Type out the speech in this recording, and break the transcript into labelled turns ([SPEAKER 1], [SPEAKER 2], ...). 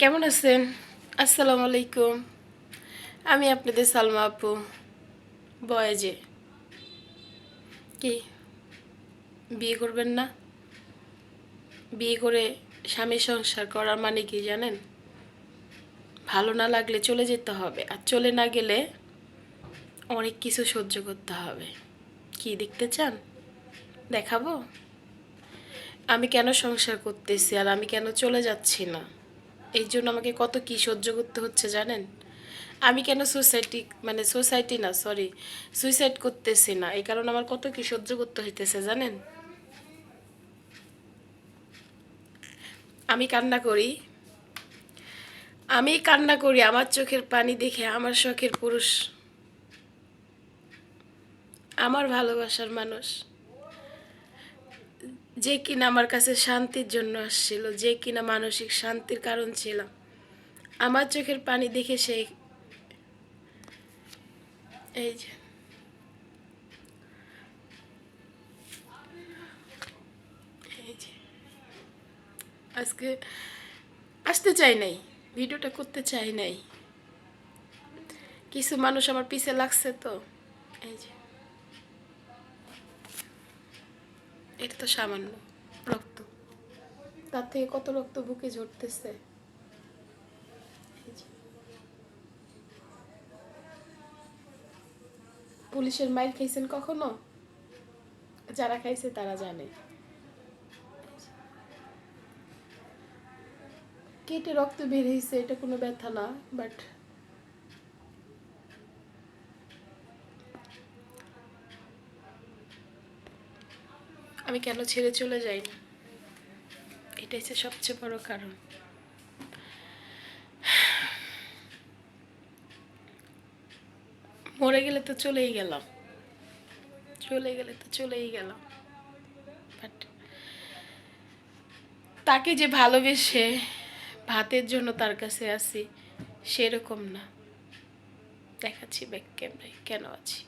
[SPEAKER 1] কেমন আছেন? আসসালামু আলাইকুম। আমি আপনাদের সালমা আপু, বয়েজে। কি? বিয়ে করবেন না? বিয়ে করে স্বামী সংসার করার মানে কি জানেন? ভালো না লাগলে চলে যেতে হবে, আর চলে না গেলে অনেক কিছু সহ্য করতে হবে। কি দেখতে চান? দেখাবো? আমি কেন সংসার করতেছি আর আমি কেন চলে যাচ্ছি না? এই জন্য আমাকে কত কি সহ্য করতে হচ্ছে জানেন? আমি কেন সোসাইটি মানে সোসাইটি না সরি সুইসাইড করতেছি না। এই কারণে আমার কত কি সহ্য করতে হইতেছে জানেন? আমি কান্না করি। আমি কান্না করি আমার চোখের পানি দেখে আমার শখের পুরুষ। আমার ভালোবাসার মানুষ। যে কিনা আমার কাছে শান্তির জন্য আসছিল, যে কিনা মানসিক শান্তির কারণ ছিল আমার চোখের পানি দেখে সে এই যে। এই যে। আজকে আসতে চাই নাই, ভিডিওটা করতে চাই নাই। কিছু মানুষ আমার পিছে লাগছে তো, এই যে। এটা তো সামান্য রক্ত। তার থেকে কত রক্ত বুকে ঝরতেছে? পুলিশের মাইল খাইছেন কখনো? যারা খাইছে তারা জানে। কেটে রক্ত বের হয়েছে এটা কোনো ব্যথা না বাট আমি কেন ছেড়ে চলে যাই না এটাই হচ্ছে সবচেয়ে বড় কারণ। মরে গেলে তো চলেই গেলাম। চলে গেলে তো চলেই গেলাম। বাট তাকে যে ভালোবেসে ভাতের জন্য তার কাছে আসি, সেরকম না। দেখাচ্ছি ব্যাক ক্যামেরায় কেন আছি?